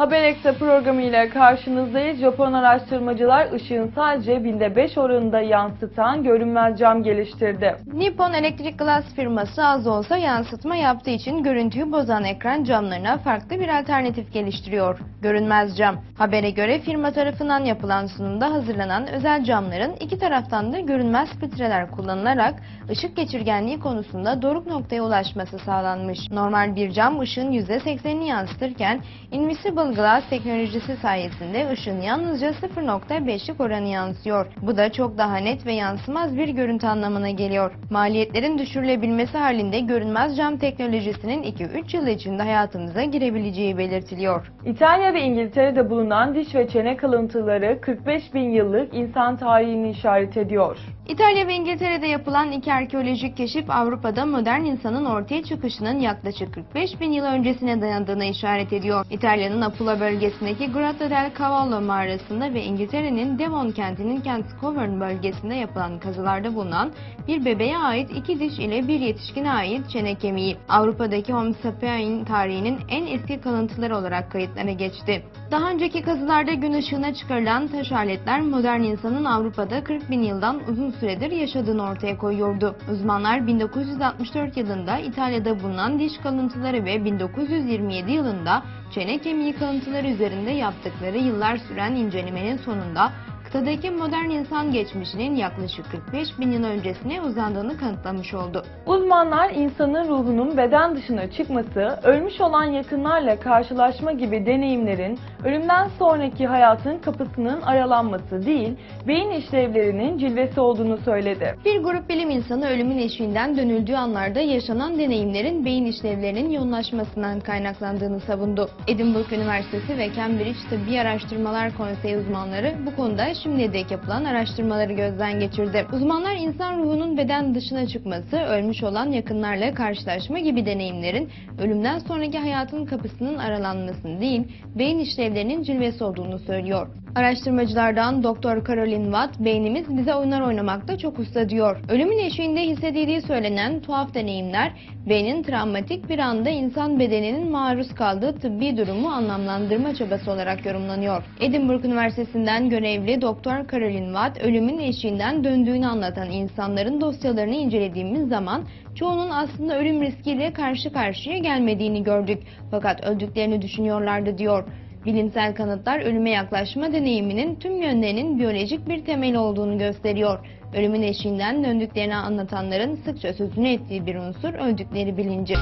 Haber Ekse programı ile karşınızdayız. Japon araştırmacılar ışığın sadece binde 5 oranında yansıtan görünmez cam geliştirdi. Nippon Electric Glass firması az olsa yansıtma yaptığı için görüntüyü bozan ekran camlarına farklı bir alternatif geliştiriyor. Görünmez cam. Habere göre firma tarafından yapılan sunumda hazırlanan özel camların iki taraftan da görünmez filtreler kullanılarak ışık geçirgenliği konusunda doruk noktaya ulaşması sağlanmış. Normal bir cam ışığın %80'ini yansıtırken Invisible Glass teknolojisi sayesinde ışığın yalnızca 0.5'lik oranı yansıyor. Bu da çok daha net ve yansımaz bir görüntü anlamına geliyor. Maliyetlerin düşürülebilmesi halinde görünmez cam teknolojisinin 2-3 yıl içinde hayatımıza girebileceği belirtiliyor. İtalya ve İngiltere'de bulunan diş ve çene kalıntıları 45 bin yıllık insan tarihini işaret ediyor. İtalya ve İngiltere'de yapılan iki arkeolojik keşif Avrupa'da modern insanın ortaya çıkışının yaklaşık 45 bin yıl öncesine dayandığına işaret ediyor. İtalya'nın Apula bölgesindeki Grotto del Cavallo mağarasında ve İngiltere'nin Devon kentinin Kent Covern bölgesinde yapılan kazılarda bulunan bir bebeğe ait iki diş ile bir yetişkine ait çene kemiği. Avrupa'daki Homo sapien tarihinin en eski kalıntıları olarak kayıtlara geçti. Daha önceki kazılarda gün ışığına çıkarılan taş aletler modern insanın Avrupa'da 40 bin yıldan uzun süredir yaşadığını ortaya koyuyordu. Uzmanlar 1964 yılında İtalya'da bulunan diş kalıntıları ve 1927 yılında çene kemiği kalıntıları üzerinde yaptıkları yıllar süren incelemenin sonunda kıtadaki modern insan geçmişinin yaklaşık 45 bin yıl öncesine uzandığını kanıtlamış oldu. Uzmanlar insanın ruhunun beden dışına çıkması, ölmüş olan yakınlarla karşılaşma gibi deneyimlerin ölümden sonraki hayatın kapısının aralanması değil, beyin işlevlerinin cilvesi olduğunu söyledi. Bir grup bilim insanı ölümün eşiğinden dönüldüğü anlarda yaşanan deneyimlerin beyin işlevlerinin yoğunlaşmasından kaynaklandığını savundu. Edinburgh Üniversitesi ve Cambridge Tıbbi Araştırmalar Konseyi uzmanları bu konuda şimdiye dek yapılan araştırmaları gözden geçirdi. Uzmanlar insan ruhunun beden dışına çıkması, ölmüş olan yakınlarla karşılaşma gibi deneyimlerin ölümden sonraki hayatın kapısının aralanmasını değil, beyin işlevlerinin cilvesi olduğunu söylüyor. Araştırmacılardan Dr. Caroline Watt, beynimiz bize oyunlar oynamakta çok usta diyor. Ölümün eşiğinde hissedildiği söylenen tuhaf deneyimler, beynin travmatik bir anda insan bedeninin maruz kaldığı tıbbi durumu anlamlandırma çabası olarak yorumlanıyor. Edinburgh Üniversitesi'nden görevli Dr. Caroline Watt, ölümün eşiğinden döndüğünü anlatan insanların dosyalarını incelediğimiz zaman çoğunun aslında ölüm riskiyle karşı karşıya gelmediğini gördük. Fakat öldüklerini düşünüyorlardı diyor. Bilimsel kanıtlar ölüme yaklaşma deneyiminin tüm yönlerinin biyolojik bir temeli olduğunu gösteriyor. Ölümün eşiğinden döndüklerini anlatanların sıkça sözünü ettiği bir unsur öldükleri bilinci.